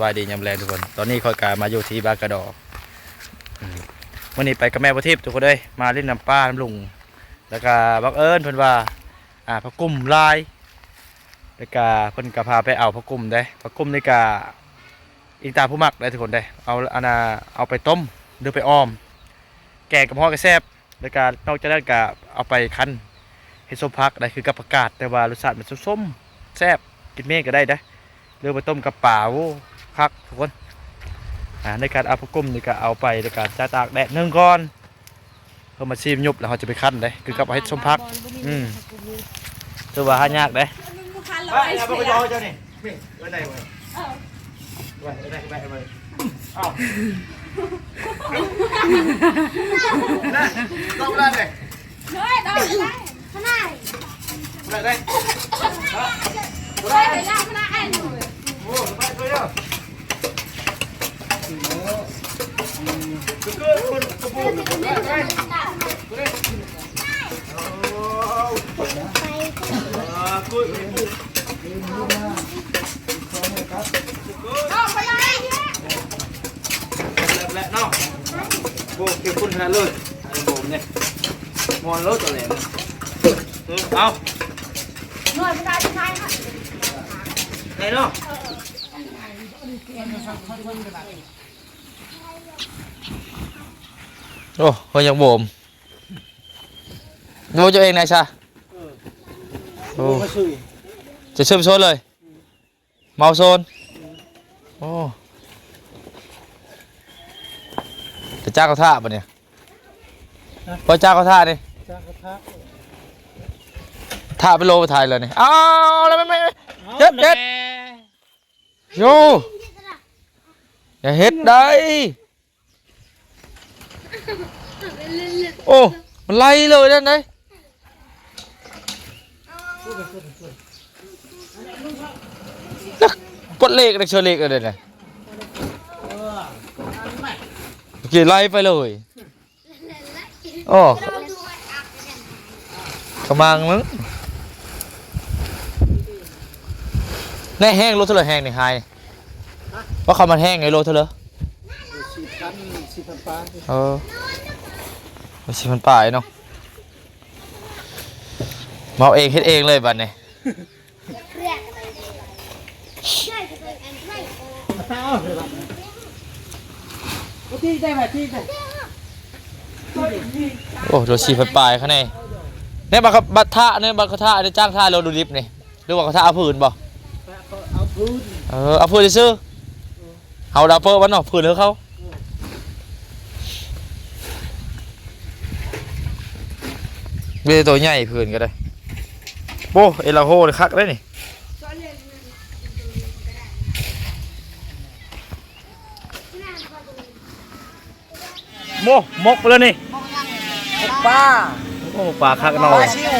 บายดียามแรงทุกคน ตอนนี้คอยกามาอยู่ที่บางกระดอกอืมวันนี้ไปกับแม่ประทิพทุกคนเลยมาเล่นน้ำป้าน้ำลุง แล้วก็บังเอิญเพิ่นว่า อ่าพระกุ้มลาย แล้วก็เพิ่นก็พาไปเอาพระกุ้มได้พระกุ้มนี่ก็อิงตาผู้มักได้ทุกคนได้ เอาอันน่ะเอาไปต้มหรือไปอ้อม แกงกับพ่อกระแซบแล้วก็นอกจากนั้นก็เอาไปคั้นเฮ็ดส้มพักได้คือกับประกาศแต่ว่ารสชาติมันส้มๆแซ่บกินเมี่ยงก็ได้นะหรือไปต้มกับป่าโอ้ พักทุกคนอ่าในการเอาพระกุ้มนี่ก็เอาไปในการจะตากแดดหนึ่งก่อนเพื่อมาซีมยุบแล้วเขาจะไปคั้นได้คือกับเอาเฮ็ดส้มพักอืมถือว่าหายากเด้ไปเอาไปยอเจ้านี่นี่ไว้ไหนไว้ไว้ไว้ไว้ไว้เอ้านะต้องได้เลย Nói đâu lại Thế này ได้ได้ Quay để làm thế này anh rồi โอ้ไปไปเด้อคือคือคนกระปุกคนได้ได้โอ้อ่าคุย Đâu phải đây แล้วแล้วเนาะ โอ้เก็บคุณขนาดเลยไอ้ผมเนี่ยมอนรถตัวแหลมเอา Người phải đây thế này hả ไหนเนาะ โอ้คนยังบ่มดูตัวเองนายชาโอ้มาซื้อจะเชื่อมโซนเลย เมาโซนโอ้จะจ้างเขาท่าปะเนี่ยพอจ้างเขาท่านี่จ้างกระทะท่าไปโลไปถ่ายเลยนี่อ้าวแล้วไม่ไม่ไม่เด็ดเด็ดโยอย่าเฮ็ดได้ โอ้ มันไล่เลยนั่นเลยนักกดเลขนักเชอเลขอะไรเนี่ยกี่ไล่ไปเลยโอ้กำลังมึงแน่แห้งรถเท่าไรแห้งนี่ไฮว่าเขามันแห้งไงรถเท่าไร สิบพันปลาเออไม่ใช่มันป่ายเนาะเมาเองเฮ็ดเองเลยบัดนี้ที่ได้ไหมที่ได้โอ้โดนสี่พันปลายข้างในเนี่ยบักบัตรท่าเนี่ยบัตรท่าเนี่ยจ้างท่าเราดูลิฟต์นี่หรือว่าเขาท่าเอาผืนบ่เอาพื้นเออเอาผืนซื้อเอาดาวเปอร์วันเนาะผืนเถอะเขา มีแต่ตัวใหญ่ผืนก็ได้โอ้เอลาโฮเลยคักได้นี่โมมกไปแล้วนี่ป้าโอ้ปลาคักเนอปลาชิว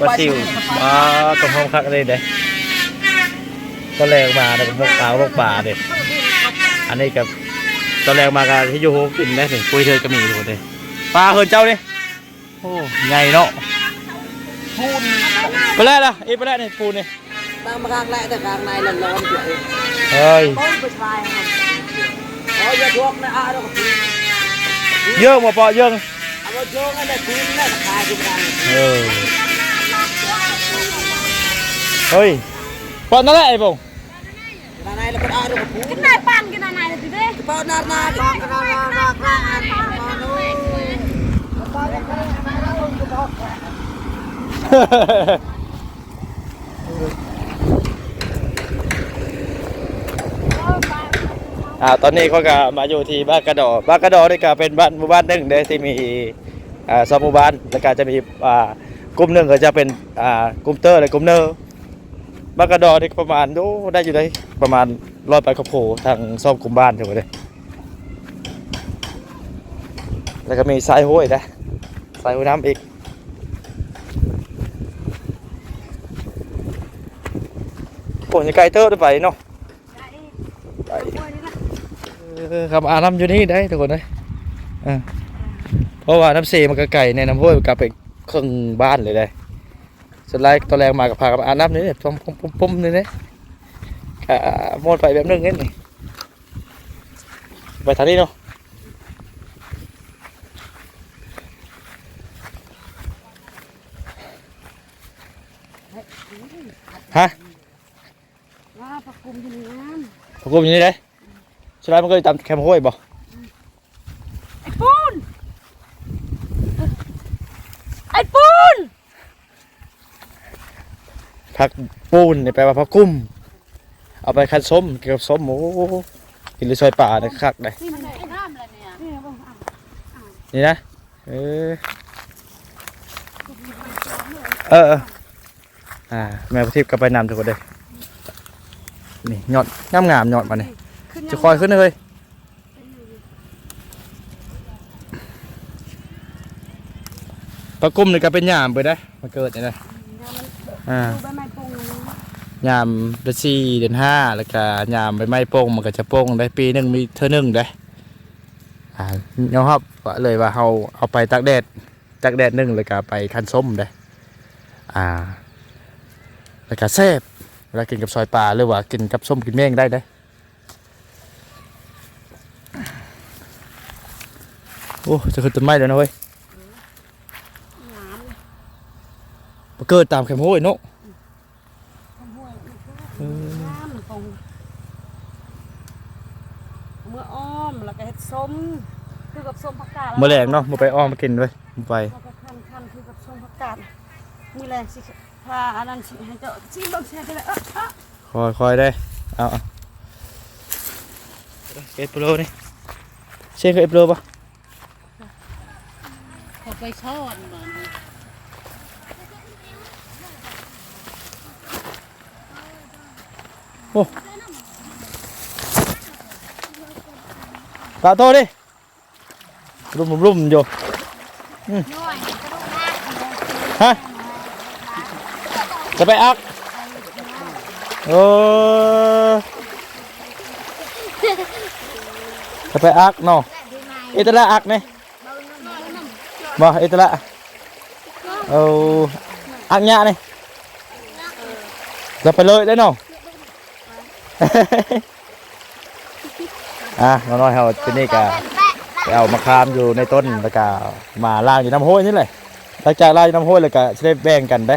ปลาซิวปลาตรงห้องคักเลยเด้ตอนแรกมาแล้วก็มกปลามกปลาเด็อันนี้กับตอนแรกมากับที่อยูโฮกินได้ถึงคุยเธอก็มีทุกคนเลยปลาเฮินเจ้านี่ โอ้ใหญ่เนาะพูนไปแล้วล่ะอีไปแล้วนี่ปูนี่ตามกลางแหละแต่กลางในร้อนๆอยู่เฮ้ยต้นไปชายครับอ๋ออย่าทวงนะอาเราก็พื้นเยอะมาปอเยอะเอาไปโยงอะไรพื้นนั่นขายทุกอย่างเออเฮ้ยปอนนั่นแหละไอ้บงกลางในเราเป็นอาเราก็พื้น Cái này pan cái này này thì đây ป้านานาดีกล อ่าตอนนี้เขาก็มาอยู่ที่บ้านกระดอบ้านกระดอนี่ก็เป็นบ้านหมู่บ้านหนึ่งเด้ที่มีอ่าสองหมู่บ้านแล้วก็จะมีอ่ากลุ่มหนึ่งก็จะเป็นอ่ากลุ่มเตอร์และกลุ่มเนอร์บ้านกระดอนี่ประมาณโอ้ได้อยู่ได้ประมาณร้อยไปกระโผทางซ่อมกลุ่มบ้านถูกไหมเลยแล้วก็มีสายห้วยนะสายห้วยน้ำอีก โอ้ยไกลเตอร์ได้ไปเนาะไปเออครับอาน้ำอยู่นี่ได้ทุกคนเลยอ่าเพราะว่าน้ำเสมันก็ไก่ในน้ำห้วยกลับไปครึ่งบ้านเลยได้สุดท้ายตอนแรกมากับพากับอาน้ำนี่เนี่ยปุ๊มปุ๊มปุ๊มปุ๊มนี่เนี่ยอ่าโมดไปแบบนึงนี่ไปทางนี้เนาะฮะ ว่าผักกุมอยู่ในน้พวกกูอยู่นี่เลยใช่ไหมมันก็ตามแคมห้วยบ่ำไอ้ปูน ไอ้ปูน ผักปูนนี่แปลว่าผักกุ้ม เอาไปคั้นส้มเกี่ยวกับส้มโอ้กินหรือซอยป่าเนี่ยคักเลยนี่มันไอ้น้ำอะไรเนี่ยนี่นะบ่อะนี่นะ เออเออเอออ่าแม่ประทิพย์ก็ไปนำทุกคนเลย นี่ยอดงามงามๆยอดมาเนี่ยขึ้นจะคอยขึ้นเลยปลากุ้มนี่ก็เป็นยามไปได้มาเกิดนี่นะอ่าดูใบไม้ปงนะยามเดือนสี่เดือนห้าแล้วก็ยามใบไม้โป้งมันก็จะโป้งได้ปีหนึ่งมีเท่านึงได้อ่าเนาะครับว่าเลยว่าเราเอาไปตากแดดตากแดดหนึ่งแล้วก็ไปคั้นส้มได้อ่าแล้วก็แซ่บเว ลากินกับซอยปลาหรือว่ากินกับส้มกินเม่งได้ได้โอ้จะขึ้นต้นไม้แล้วนะเว้ยน้มาเกิดตามแคมโห้ยเนาะำห้วยเออน้ำมันปงเมื่ออ้อมแล้วก็เฮ็ดส้มคือกับส้มผักกาดเมื่อแรงเนาะมาไปอ้อมมากินด้วยมาไปแล้วก็คันคันคือกับส้มผักกาดมีแรงสิ พาอันนั้นสิให้เจ้าชิมเบิ่งแซ่บไปเลยเออเออคอยคอยได้เอาเอาเอ็ดโปรนี่เช่นกับเอ็ดโปรปะเขาไปช้อนบ่ตาโตดิรุ่มรุ่มอยู่ น้อยกระดูกหน้า ฮะ จะไปอักเออจะไปอักเนาะเอตละอักเนี่บ่เอตละเอาอักยะนี่จะไปเลยได้เนาะอะน้อยๆเฮาที่นี่ก็ไปเอามะขามอยู่ในต้นแล้วก็มาล่างอยู่น้ำห้วยนี่แหละหลังจากล่างอยู่น้ำห้วยแล้วก็จะได้แบ่งกันได้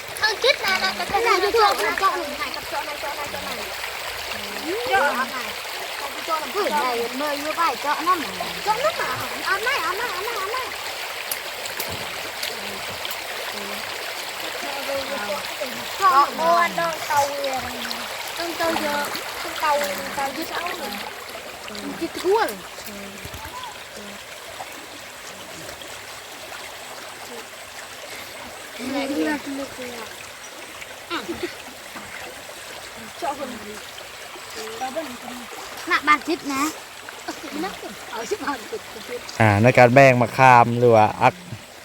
con chết là là cái cái này cho chọn này chọn này chọn này chọn này cho này. Chọn. Này. Cho làm thử này mời như vậy cho nó mà cho nó ăn này ăn này ăn này ăn này. Chọn mua ăn đâu tàu con tàu giờ con tàu tàu dưới sáu này chết thua rồi Thank you. หายติดติดอ่าในการแบ่งมะขามหรือว่าอัก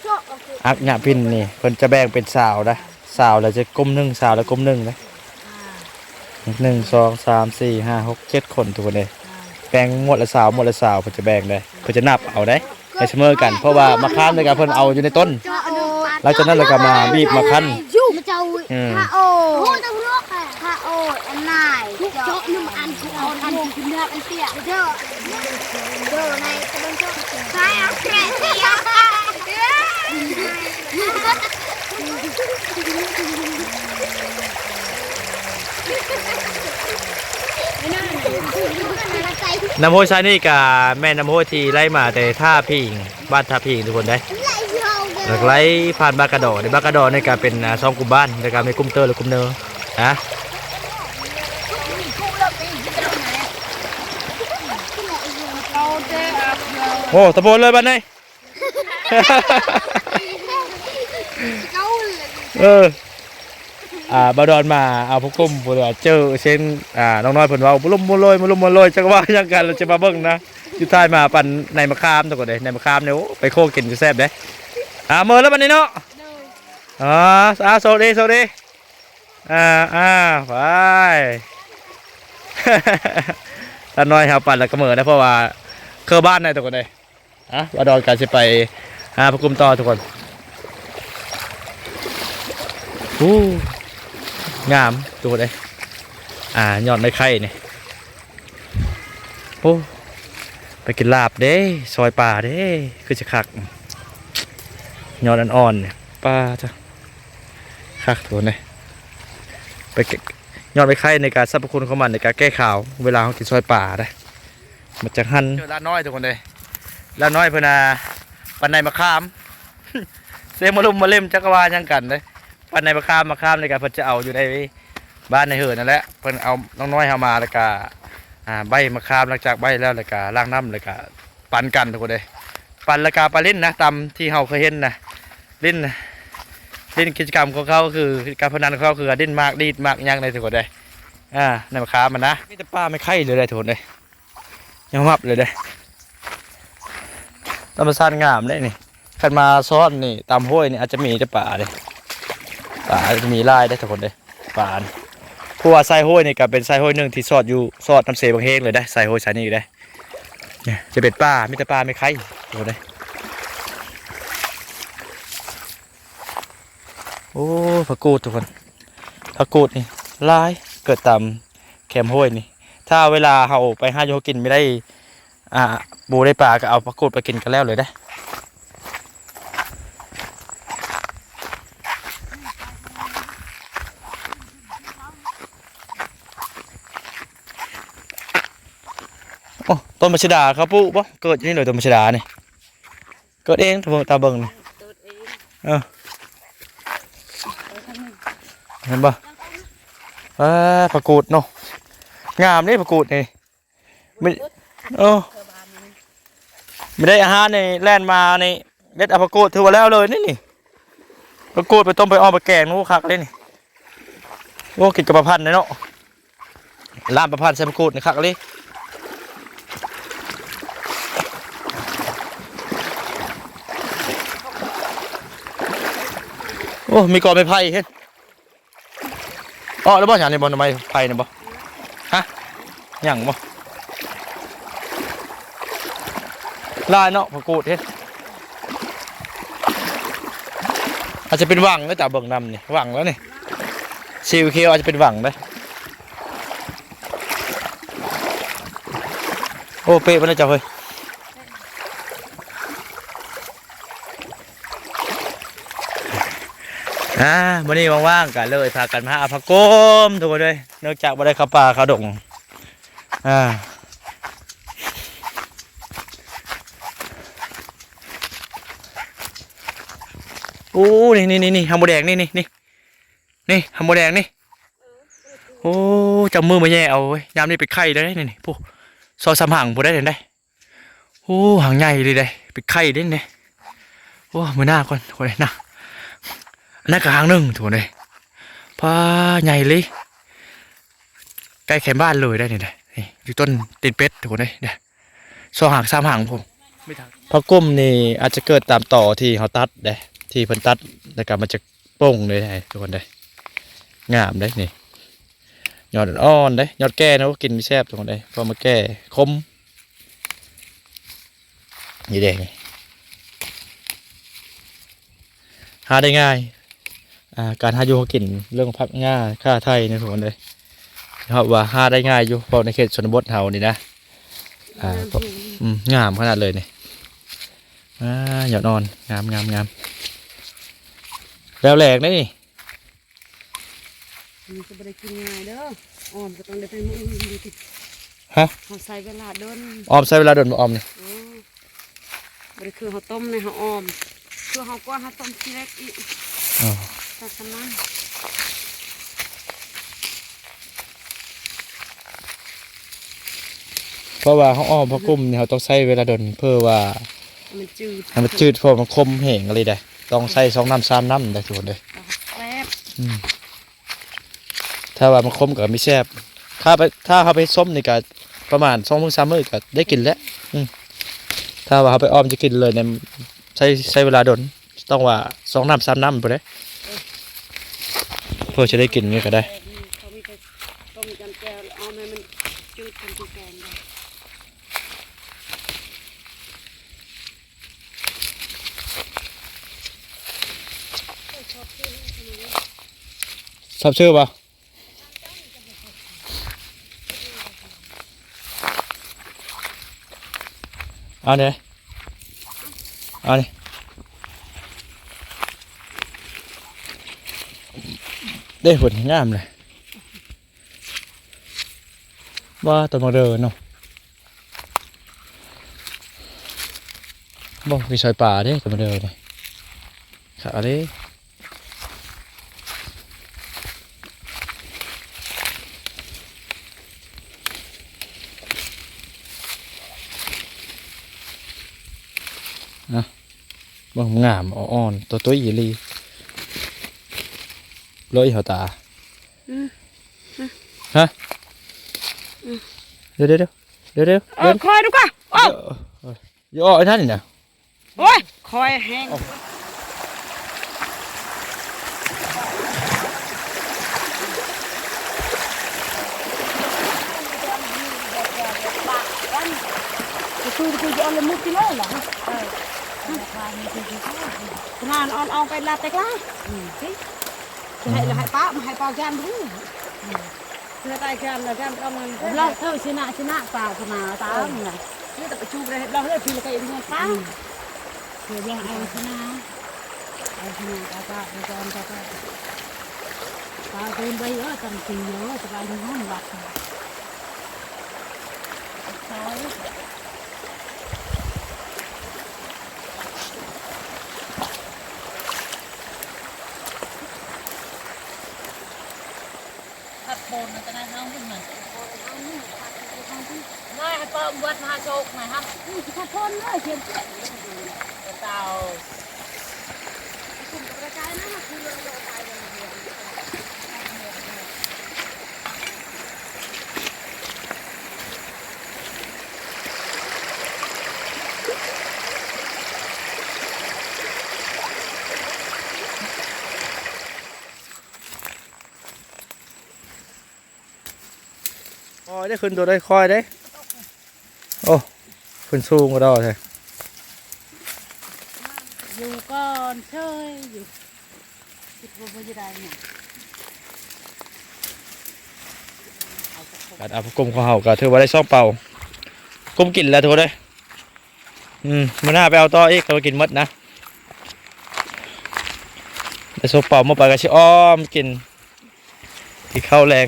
เจาะโอเคอักหยาพินนี่เพิ่นจะแบ่งเป็นสาวนะสาวแล้วจะกลมหนึ่งสาวแล้วกลมหนึ่งนะหนึ่งสองสามสี่ห้าหกเจ็ดคนทุกคนเลยแบ่งหมดละสาวหมดละสาวเพิ่นจะแบ่งเลยเพิ่นจะนับเอาได้ให้เสมอกันเพราะว่ามะขามในการเพิ่นเอาอยู่ในต้นเจาะหนึ่งหลังจากนั้นเราก็มาบีบมาคั้น ยุ่งเจ้าอืมพระโอโอ้ต้องลวกอะพระโออันไหนเจาะหนึ่งอันคือเอาอันที่คุณเลือกอันเตี้ยเจาะเจาะในกระดองเจาะใช่เอาแกะเตี้ยน้ำห้วยชายนี่กับแม่น้ำห้วยที่ไล่มาแต่ท่าพิงบ้านท่าพิงทุกคนได้ หลักไล่ผ่านบากระดอในบากระดอในการเป็นอ่าสองกลุ่มบ้านในการเป็นกลุ่มเตอร์หรือกลุ่มเนอร์นะโอ้ตะโพนเลยบ้านไหนเอออ่าบาดอนมาเอาพวกกลุ่มพุ่นว่าเจอเช่นอ่าน้องน้อยเพิ่นเว่าบ่ลุ่มบ่ลอยบ่ลุ่มบ่ลอยจักว่าจังกันเราจะมาเบิ่งนะอยู่ท้ายมาปั่นในมะขามตะกอนเด้ในมะขามเนี่ยโอ้ไปโคกินจะแซ่บเด้ อ่ามื้อแล้วบัดนี้เนาะอ๋ออ่าโซดีโซดีอ่าอ่าไปตาน้อยครับปั่นแล้วก็มื้อนะเพราะว่าเคอบ้านในตะกอนเด้อะบาดอนก็สิไปหาพวกกลุ่มต่อทุกคนโอ้งามดูเลยอ่ายอดไม่ไข่นี่โอ้ไปกินลาบเด้ซอยป่าเด้คือจะคัก ยอดอ่อนๆเนี่ยป่าจ้ะคักตัวเลยไปเก็บยอดไม่ไข่ในการสรรพคุณของมันในการแก้ข่าว เวลาเขากินซอยป่าได้มันจะหั่นเจอลาน้อยทุกคนเลยลาน้อยเพื่อนาปันในมะขามเซมาลุมมาเล่มจักรวาลยังกันเลยปันในมะขามมะขามในการเพิ่นจะเอาอยู่ในบ้านในเหินนั่นแหละเพิ่นเอาน้องน้อยเฮามาแล้วก็อ่าใบมะขามหลังจากใบแล้วแล้วก็ล้างน้ำแล้วก็ปั่นกันทุกคนเลยปั่นแล้วก็ไปเล่นนะตามที่เฮาเคยเห็นนะ เล่นเล่นกิจกรรมของเขาคือการพนันของเขาคือเล่นมากดีดมากหยังในทุกคนเลยอ่าในมะขามมันนะไมีแต่ป้าไม่ไข่เลยได้ทุกคนเลยยังมับเลยเด้ธรรมชาติงามเลยนี่ขันมาซ้อนนี่ตามห้วยนี่อาจจะมีแต่ป่าเลยป่าจะมีลายได้ทุกคนเลยป่านี่เพราะว่าไซห้วยนี่ก็เป็นไซห้วยหนึ่งที่สอดอยู่สอดน้ำเสบางเฮงเลยได้ไซห้วยสายนี้ได้เนี่ยจะเป็นป่ามีแต่ป่าไม่ไข่ทุกคนเลย โอ้ผักกูดทุกคนผักกูดนี่ลายเกิดตามแคมห้วยนี่ ถ้าเวลาเราไปหาโยกินไม่ได้ อ่าบูได้ปลาก็เอาผักกูดไปกินกันแล้วเลยได้โอ้ต้นมัชดาครับปุ๊บเกิดนี่เลยต้นมัชดาเนี่ยเกิดเองตาเบิงตาเบิ่งนี่เออ เห็นบ่อ่าผักกูดเนาะงามนี่ผักกูดนี่ไม่เออไม่ได้อาหารในแล่นมาในเด็ดอาผักกูดถือว่าแล้วเลยนี่นี่ผักกูดไปต้มไปอ้อมไปแกงนู้คักเลยนี่โอ้กินกับประพันธ์เนาะลามประพันธ์ใส่ผักกูดนี่คักเลยโอ้มีกอไม้ไผ่เห็น อ๋อแล้วบ่ฉันนี่บ่ทำไมไผ่เนี่ยบ่ฮะหยังบ่ลายเนาะพอกูดเห็นอาจจะเป็นหวังแล้วแต่เบิ่งนำนี่หวังแล้วนี่ซีวเคียวอาจจะเป็นหวังเลยโอ้เป๊ะมันเลยจ้ะเฮ้ย อ่าวันนี้ว่างๆกันเลยพากันมาหาผักโก้มทุกคนเลยเนื่องจากว่าได้เข้าป่าเข้าดงอ่าโอ้นี่นี่นี่นี่ฮัมโบแดงนี่นี่นี่นี่ฮัมโบแดงนี่โอ้จำมือมาแย่เอาเว้ยามนี้ไปไข่ได้นี่นี่พวกซอสามหางพวกได้เห็นได้โอ้หางใหญ่เลยได้ไปไข่ได้เนี่ยโอ้มือหน้าก่อนคนไหนหน้า นนั่นก็หางหนึ่งถูกเลยพาใหญ่เลยใกล้แคมบ้านเลยได้เนี่ยนี่อยู่ต้นติดเป็ดถูกเลยเนี่ยสองหางสามหางผมพระก้มนี่อาจจะเกิดตามต่อที่เขาตัดเด้ที่เพิ่นตัดแล้วก็มันจะโป่งเลยได้ทุกคนได้งามได้นี่ยอดอ่อนได้ยอดแก่นะก็กินไม่แซ่บทุกคนได้พอมาแก้คมนี่เด้นี่หาได้ง่าย การหาอยู่หากินเรื่องพักง่าค่าไทยนี่ทุกคนเลยเพราะว่าหาได้ง่ายอยู่เพราะในเขตชนบทเฮานี่นะอ่าเพราะอืมงามขนาดเลยนี่อ่าหยอดนอนงามงามงามแล้วแหลกได้นี่มันจะไม่ได้กินง่ายเด้อออมก็ต้องได้ไปมืออื่นดูสิฮะเขาใส่เวลาโดนออมใช้เวลาโดนบ่ออมนี่อ๋อบ่ได้คือเขาต้มในเขาออมคือเขาก็เขาต้มทีเล็กอีกอ๋อ แต่สนั้นเพราะว่าเขาอ้อมพระกุ้มเนี่ยเขาต้องใช้เวลาโดนเพื่อว่ามันจืดให้มันจืดเพราะมันคมแห้งอะไรได้ ต้องใส่สองน้ำสามน้ำได้ทุกคนเลยแซ่บอืมถ้าว่ามันคมก็มีแซ่บถ้าไปถ้าเขาไปส้มนี่ก็ประมาณ2-3มื้อก็ได้กินแล้วอืมถ้าว่าเขาไปอ้อมจะกินเลยเนี่ยใช้ใช้เวลาดน ต้องว่าสองน้ำสามน้ำไปเลยเพื่อจะได้กินนี่ก็ได้เขามีแต่ต้มจำแก้วเอาให้มันจืดเป็นที่แกงได้ชอบชื่อปะเอาเนี่ยเอาเนี่ย ได้ผลงามเลยว่าตัวมาเดินเนาะบอกมีซอยป่าเด้ตัวมาเดินเลยขาเด้บ่งามอ่อนตัวตัวอี หลีร้อยหัวตาฮะเดี๋ยวเดี๋ยวเดี๋ยวเดี๋ยวเอเดี๋อยวคอยดูก่อนโอ้เดี๋ยวไอ้ท่านนี่นะโอ้ยคอยแห้งคือคือจะเอาละมุดกิโลเหรองานออนเอาไปลาแต่กล้าจะให้ให้ป้ามาให้ป้าแกมดูเพื่อได้แกมแล้วแกมเอาเงินเราเท่าชนะชนะป่าขนาตาเหมือนนี่แต่ไปชูเลยเราเล Lại lại pa, hai pa gan đúng. Lại tay gan là gan đông này. Lo thôi xin nạ xin nạ pa thì mà ta này. Nó tập chu ra lo hết thì là cái này pa. Rồi ra ai xin nạ. Ai xin nạ ta ta ta ta ta. Ta tên bây đó tầm kỳ đó, tầm ai nó không bạc. Thôi. เปิดวัดมหาโชคหน่อยครับขอโทษเลยเขียนเจ็ดเต่าคุณกระจายนะคือเราเราตายกันเดียวคอยได้ขึ้นตัวได้คอยได้ ขึ้นสูงก็ได้ใช่อยู่ก่อนเชยอยู่คิดว่าจะได้เนี่ยการเอากลมของเฮาก็ถือว่าได้ซ่องเป่ากลมกินแล้วทุกคนเลยอืมมันน่าไปเอาต่ออีกเรากินหมดนะได้ซ่องเป่ามาไปก็ชิอ้อมกินที่ข้าวแรง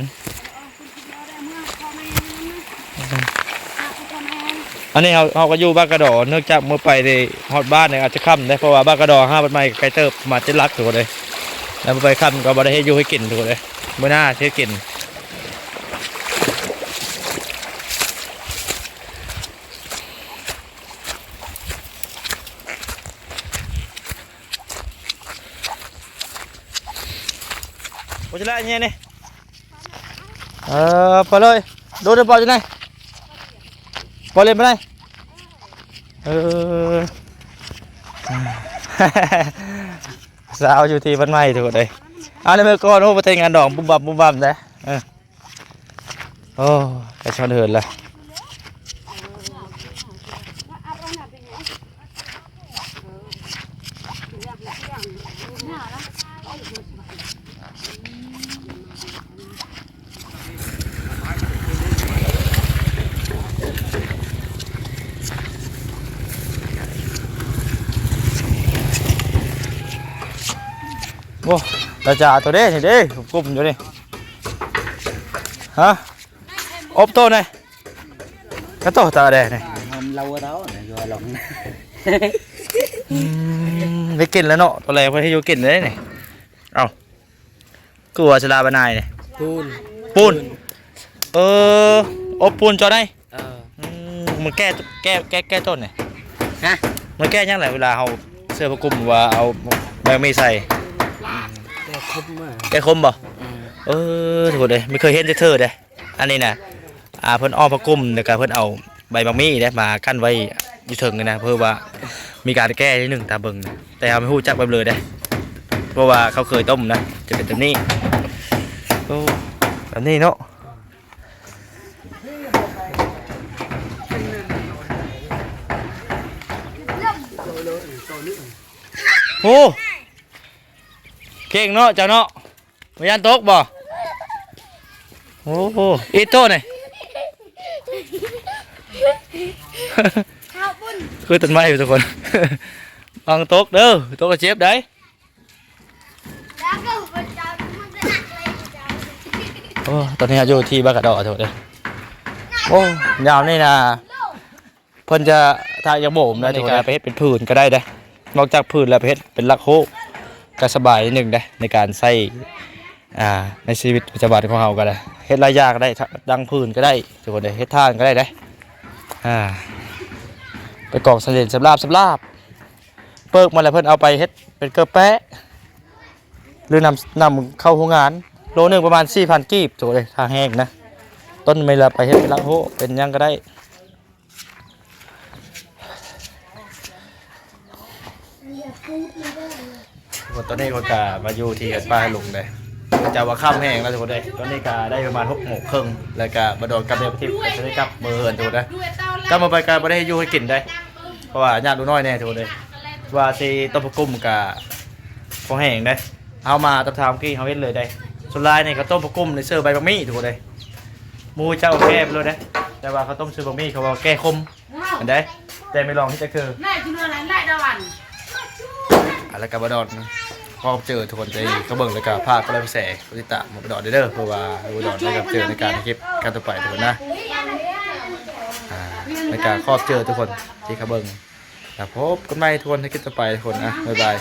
อันนี้เราเราก็อยู่บ้านกระดอเนื่องจากเมื่อไปในฮอดบ้านเนี่ยอาจจะค่ำได้เพราะว่าบ้านกระดอห้าบันไม้ไกลเติบมาเจ็ดลักถูกเลย แล้วเมไปค่ำก็บ่ได้ให้อยู่ให้กินถูกเลยเมื่อหน้าเชื่อกินโอ้ยละอันเนี่ยนี่เออไปเลยดูเดี๋ยวปล่อยอยู่ไหน อเล่นไปได้เออสาวอยู่ที่บ้านใหม่ถูกเลยเอาเลยเมื่อก่อนโอ้ประเทศงานดองบุ้มบับบุ้มบับนะเออโอ้กระชอนเหินละ โอ้ตาจ่าตัวเด้นี่เด้กลุ่มอยู่นี่ฮะอบโตหน่อยกระโตตาแดงนี่ hôm lâu ở đó này rồi lòng อืมได้กินแล้วเนาะตัวแรกเพื่อให้อยู่กินเลยนี่เอากลัวชลาบานายนี่ phun ปูนเอออบปูนจอได้ ờ อืมมันแก้แก้แก้แก้ต้นนี่ฮะ มันแก้ยังไงเวลาเอาเสื้อประกลุ่มว่าเอาใบมีใส่ แก้คมบ่เออทุกเลยไม่เคยเห็นจะเธอเลยอันนี้นะอ่าเพิ่นอ้อมพระกุ้มแล้วก็เพิ่นเอาใบมักมี่เนี่ยมากั้นไว้อยู่ถิงเลยนะเพื่อว่ามีการแก้นิดหนึ่งตาเบิ่งแต่เอาไม่พูดจักไปเลยได้เพราะว่าเขาเคยต้มนะจะเป็นแบบนี้แบบนี้เนาะโอ้ เก่งเนาะเจ้าเนาะไม่ยันตกบ่โอ้โหอีโต้เนี่ยข้าวปุ้นคือต้นไม้อยู่ทุกคนวางโต๊ะเด้อโต๊ะกระเจ็บได้แล้วก็มันจะมันจะหนักเลยจะโอ้ตอนนี้อยู่ที่บ้านกระดอกทุกคนเลยโอ้ยามนี่นะเพิ่นจะถ้าอยากโบมนะทุกคนไปเฮ็ดเป็นผื่นก็ได้เด้อนอกจากผื่นแล้วไปเฮ็ดเป็นลักโค ก็สบายนิดนึงได้ในการใช้อ่าในชีวิตประจำวันของเราก็ได้เฮ็ดหลายอย่างก็ได้ดังผื่นก็ได้ทุกคนเลยเฮ็ดทานก็ได้ได้อ่าไปกรอกสำเร็จสำลาบสำลาบเปิกมาแล้วเพิ่นเอาไปเฮ็ดเป็นเกลือแปะหรือนำนำเข้าโรงงาน โลหนึ่งประมาณ4,000กีบถูกเลยทางแห้งนะ ต้นไม่ละไปเฮ็ดเป็นละโหเป็นยังก็ได้ คนตอนนี้คนกามาอยู่ที่เฮ็ดป้าลุงเลยจะว่าข้ามแห้งแล้วทุกคนเลยตอนนี้กาได้ประมาณหกโมงครึ่งแล้วก็มาโดนกับเดียวทิพย์ก็จะได้กลับเบอร์ทุกคนนะกลับมาไปกาไม่ได้อยู่ให้กินได้ เพราะว่าญาติดูน้อยแน่ทุกคนเลยว่าที่ต้มกุ้มกับพอแห้งได้เอามาตับทามกี้เขาเฮ็ดเลยได้ส่วนลายเนี่ก็ต้มผักกุ้มในเสื้อใบบะหมี่ถูกเลยมูเจ้าแก้ไปเลยได้แต่ว่าเขาต้มเสื้อบะหมี่เขาว่าแก้คมอันได้แต่ไม่ลองที่จะคือแม่กินอะไรได้ดาวัน อะไรกับบดอนพอเจอทุกคนใจเขาเบิ่งแล้วก็ภาก็เลยไปแสกติดตามหมดบดอนเด้อเพื่อว่าบดอนได้กับเจอในการคลิปการต่อไปทุกคนนะอ่าในการครอบเจอทุกคนที่เขาเบิ่งแล้วพบกันใหม่ทุกคนในคลิปต่อไปทุกคนนะบ๊ายบาย